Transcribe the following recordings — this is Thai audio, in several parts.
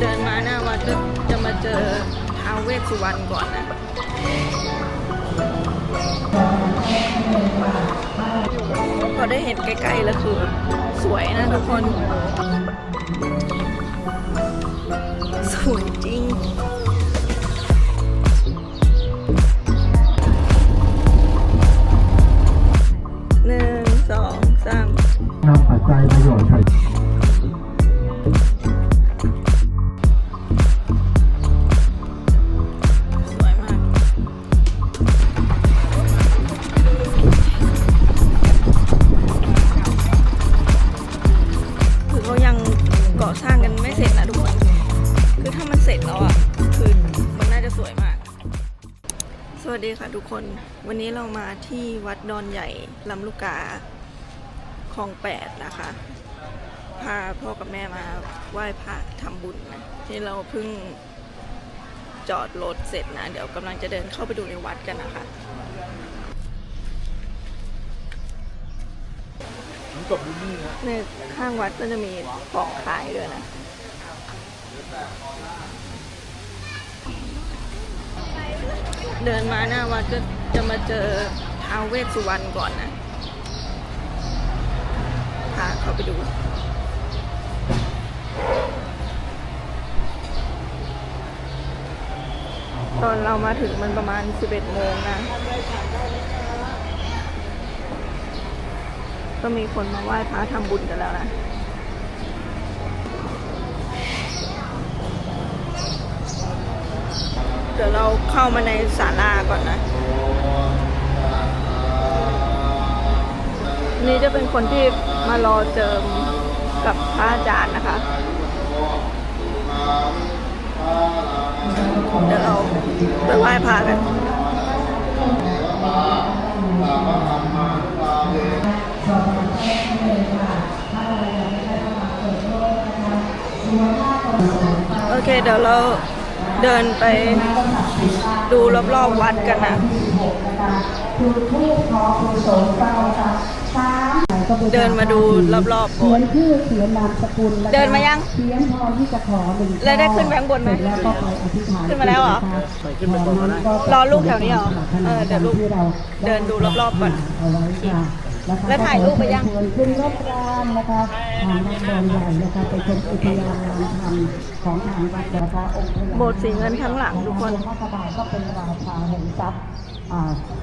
เดินมาหน้าวัดก็จะมาเจอท้าวเวสสุวรรณก่อนนะพอได้เห็นใกล้ๆแล้วคือสวยนะทุกคน สวยจริงหนึ่งสองสามนำปัจจัยประโยชน์ ที่วัดดอนใหญ่ลำลูกกาคลองแปดนะคะ พาพ่อกับแม่มาไหว้พระทำบุญนะที่เราเพิ่งจอดรถเสร็จนะ เดี๋ยวกำลังจะเดินเข้าไปดูในวัดกันนะคะในข้างวัดก็จะมีของขายด้วยนะเดินมาหน้าวัดก็จะมาเจอ ท้าเวสสุวรรณก่อนนะพาเขาไปดูตอนเรามาถึงมันประมาณ 11 โมงนะ ก็มีคนมาไหว้พระทำบุญกันแล้วนะ เดี๋ยวเราเข้ามาในศาลาก่อนนะ นี่จะเป็นคนที่มารอเจิมกับพระอาจารย์นะคะ เดี๋ยวเราไปไหว้พระกันโอเค เดี๋ยวเราเดินไปดูรอบๆวัดกันนะ เดินมาดูรอบๆโบสถ์เขียนชื่อเขียนนามสกุลแล้วก็เดินมายัง เขียนพรที่จะขอหนึ่งแล้วได้ขึ้นไปข้างบนไหมเสร็จแล้วก็ไปอธิษฐานขึ้นมาแล้วเหรอขึ้นไปบนนั้นรอลูกแถวนี้เหรอเออเดี๋ยวลูกที่ราเดินดูรอบๆก่อนเอาไว้ค่ะนะคะแล้วถ่ายรูปไปยังก็ขอเชิญขึ้นรถรางนะคะทางวัดดอนใหญ่นะคะไปชมอุทยานงามธรรมของทางวัดนะคะองค์พระ โบสถ์สีเงินทั้งหลังทุกคน พระบาทก็เป็นราชาแห่งทรัพย์อ่า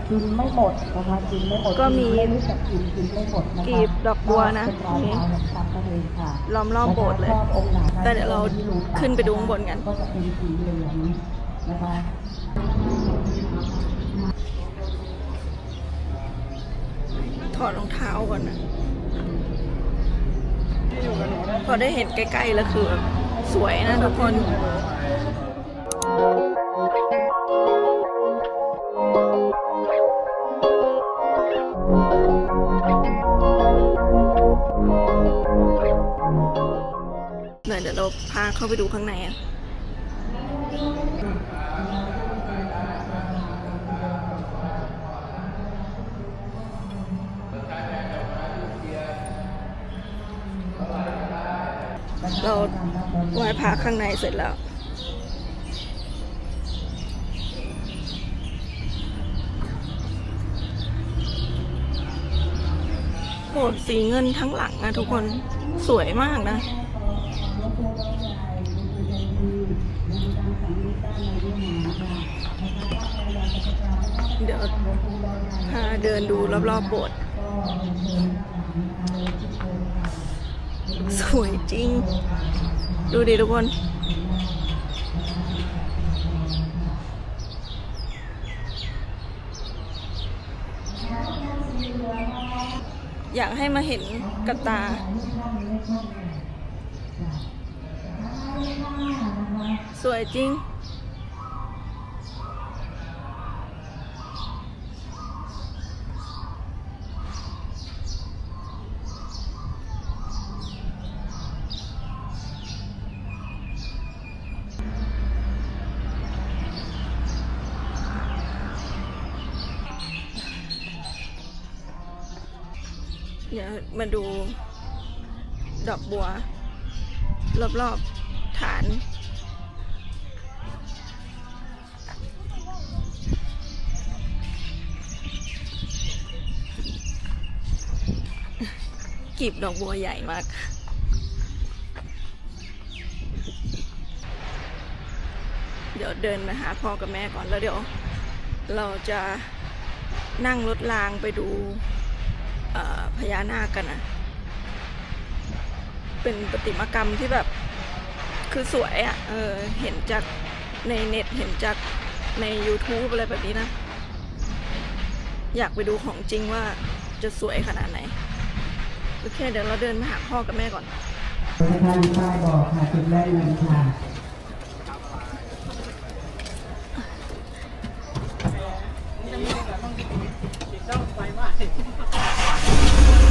กินไม่หมดนะคะกินไม่หมดก็มีไม่รู้จักกินกินไม่หมดนะคะกีบดอกบัวนะเป็นราชาแห่งทรัพย์นั่นเองค่ะล้อมรอบโบสถ์เลย แต่เดี๋ยวเราขึ้นไปดูข้างบนกันก็จะเป็นสีเหลืองนะคะถอดรองเท้าก่อนนะพอได้เห็นใกล้ๆแล้วคือแบบสวยนะทุกคน ดี๋ยวเราพาเข้าไปดูข้างในอะเราไหว้พระข้างในเสร็จแล้ว โหดสีเงินทั้งหลังนะทุกคนสวยมากนะ เดี๋ยวพาเดินดูรอบๆโบสถ์สวยจริง ดูดิทุกคนอยากให้มาเห็นกับตา สวยจริง เนี่ยมาดูดอกบัว รอบๆฐานกีบดอกบัวใหญ่มาก เดี๋ยวเดินมาหาพ่อกับแม่ก่อนแล้วเดี๋ยว เราจะนั่งรถรางไปดู พญานาคกันนะเป็นประติมากรรมที่แบบคือสวยอะ่ะ เออ เห็นจากในเน็ต เห็นจากใน YouTube อะไรแบบนี้นะ อยากไปดูของจริงว่าจะสวยขนาดไหน โอเค เดี๋ยวเราเดินมาหาพ่อกับแม่ก่อนท่านป้าบอกค่ะจุดแรกเลยค่ะ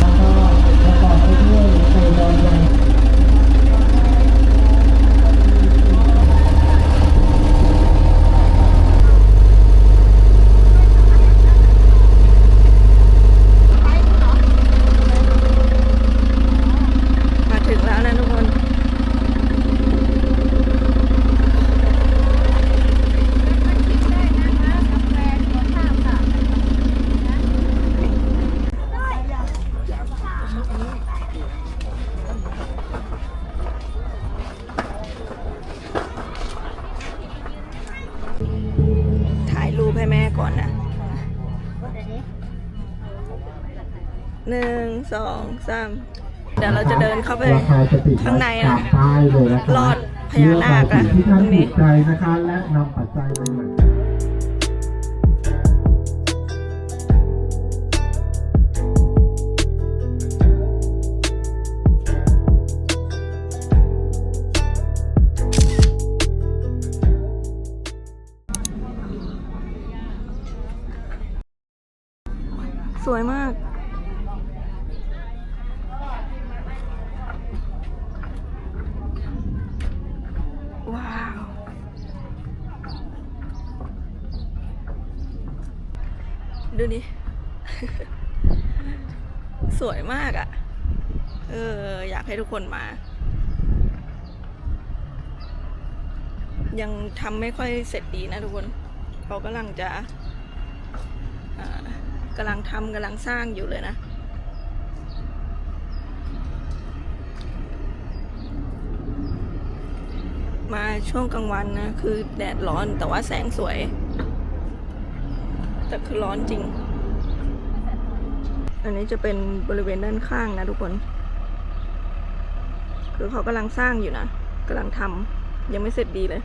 แล้วก็ประกอบไปด้วยไข่ดอนใหญ่ มาถึงแล้วนะทุกคน ถ่ายรูปให้แม่ ก่อนนะหนึ่งสองสามเดี๋ยวเราจะเดินเข้าไปราคาจะติดข้างในตานะมป้ายเลยนะคะรอดพญานาคอะเลือกเอาสิ่งที่ท่านตรงนี้ถูกใจนะคะและนำปัจจัยไป วยมาก ว้าว ดูนี่ สวยมากอะ่ะ เออ อยากให้ทุกคนมา ยังทำไม่ค่อยเสร็จดีนะทุกคน เขากำลังจะอ่า กำลังทำกำลังสร้างอยู่เลยนะ มาช่วงกลางวันนะ คือแดดร้อนแต่ว่าแสงสวย แต่คือร้อนจริง อันนี้จะเป็นบริเวณด้านข้างนะทุกคน คือเขากำลังสร้างอยู่นะกำลังทำยังไม่เสร็จดีเลย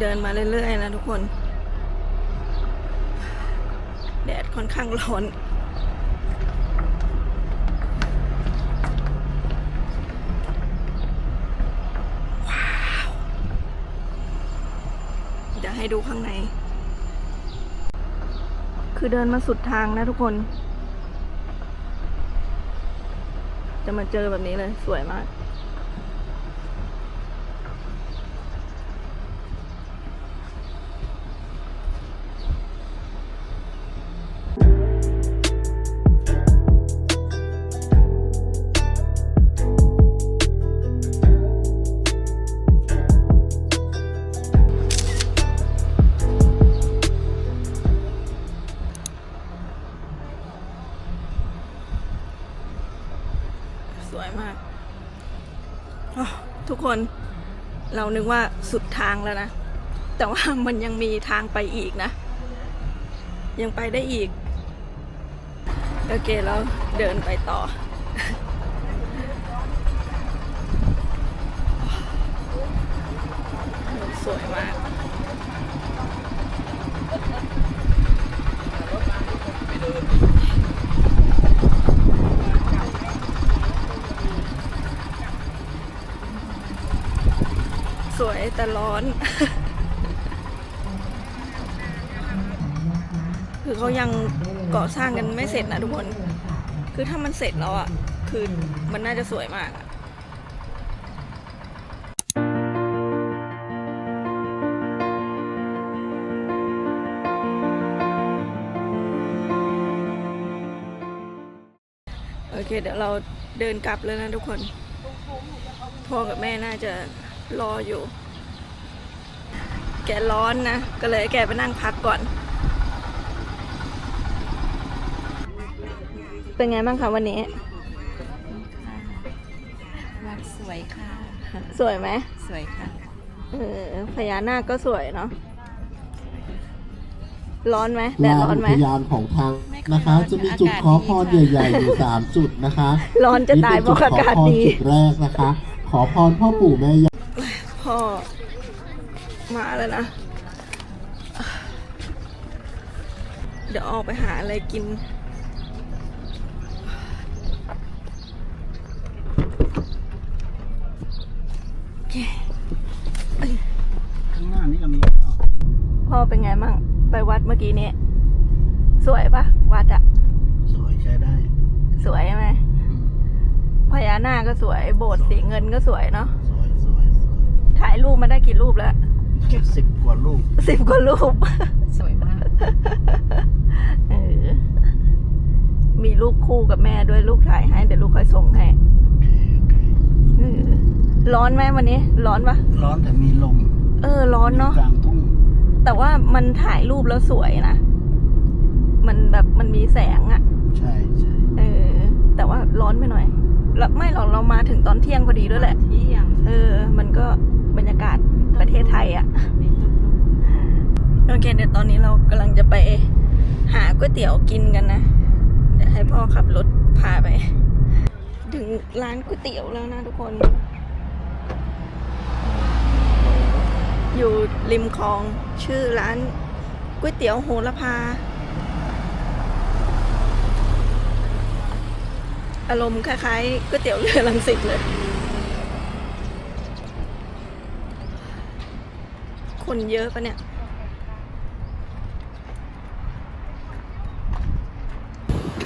เดินมาเรื่อยๆนะทุกคน แดดค่อนข้างร้อนว้าวเดี๋ยวให้ดูข้างใน คือเดินมาสุดทางนะทุกคน จะมาเจอแบบนี้เลยสวยมาก ทุกคนเรานึกว่าสุดทางแล้วนะ แต่ว่ามันยังมีทางไปอีกนะ ยังไปได้อีก โอเคเราเดินไปต่อ สวยมาก สวย แต่ร้อน คือเขายังก่อสร้างกันไม่เสร็จนะทุกคน คือถ้ามันเสร็จแล้วอะ คือมันน่าจะสวยมากอะโอเคเดี๋ยวเราเดินกลับแล้วนะทุกคน พ่อกับแม่น่าจะรออยู่ แกร้อนนะ ก็เลยให้แกไปนั่งพักก่อน เป็นไงบ้างคะวันนี้ วัดสวยค่ะ สวยไหมสวยค่ะ เออพญานาคก็สวยเนาะ ร้อนไหมแดดลานร้อนอุไหมทยานของทางนะคะ จะมีจุดขอพรใหญ่ๆอยู่สามจุดนะคะร้อนจะตายเพราะอากาศดี นี่เป็นจุดขอพรจุดแรกนะคะ ขอพรพ่อปู่แม่ย่า พ่อ มาแล้วนะ เดี๋ยวออกไปหาอะไรกินโอเคข้างหน้านี่ก็มีพ่อเป็นไงมั่ง ไปวัดเมื่อกี้นี้ สวยปะวัดอะสวยใช้ได้สวยไหมพญานาคก็สวย โบสถ์สีเงินก็สวยเนาะ สวยสวยสวยถ่ายรูปมาได้กี่รูปแล้วเก็บ สิบกว่าลูกสิบกว่ารูป สวยมาก เออ มีลูกคู่กับแม่ด้วยลูกถ่ายให้ เดี๋ยวลูกคอยส่งให้โอเคโอเคเออร้อนไหมวันนี้ ร้อนปะร้อนแต่มีลมเออ ร้อนเนาะ กลางทุ่งแต่ว่ามันถ่ายรูปแล้วสวยนะ มันแบบมันมีแสงอะใช่ใช่เออ แต่ว่าร้อนไปหน่อยแล้วไม่หรอกเรามาถึงตอนเที่ยงพอดีด้วยแหละ เที่ยง เออ มันก็บรรยากาศ ประเทศไทยอะมีต้นลมโอเคเดี๋ยวตอนนี้เรากำลังจะไปหาก๋วยเตี๋ยวกินกันนะเดี๋ยวให้พ่อขับรถพาไป ถึงร้านก๋วยเตี๋ยวแล้วนะทุกคน อยู่ริมคลองชื่อร้านก๋วยเตี๋ยวโหระพา อารมณ์คล้ายๆก๋วยเตี๋ยวเรือลังสิตเลย คนเยอะปะเนี่ย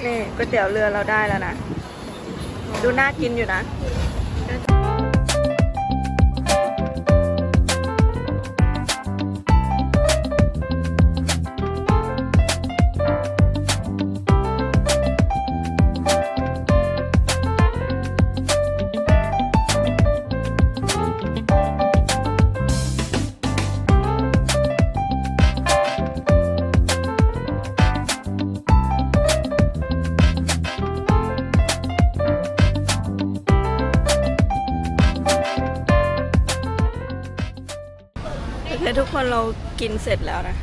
นี่ก๋วยเตี๋ยวเรือเราได้แล้วนะ ดูน่ากินอยู่นะ กินเสร็จแล้วนะ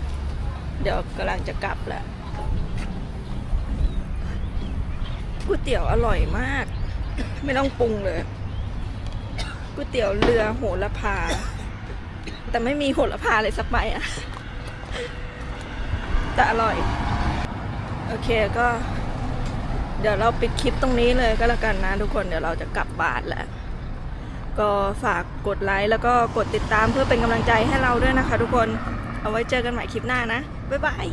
เดี๋ยวกำลังจะกลับแล้วก๋วยเตี๋ยวอร่อยมาก ไม่ต้องปรุงเลยก๋วยเตี๋ยวเรือโหระพา แต่ไม่มีโหระพาเลยสักใบอะแต่อร่อย โอเคก็ เดี๋ยวเราปิดคลิปตรงนี้เลยก็แล้วกันนะทุกคนเดี๋ยวเราจะกลับบ้านแล้วก็ฝากกดไลค์แล้วก็กดติดตามเพื่อเป็นกำลังใจให้เราด้วยนะคะทุกคน เอาไว้เจอกันใหม่คลิปหน้านะ บ๊ายบาย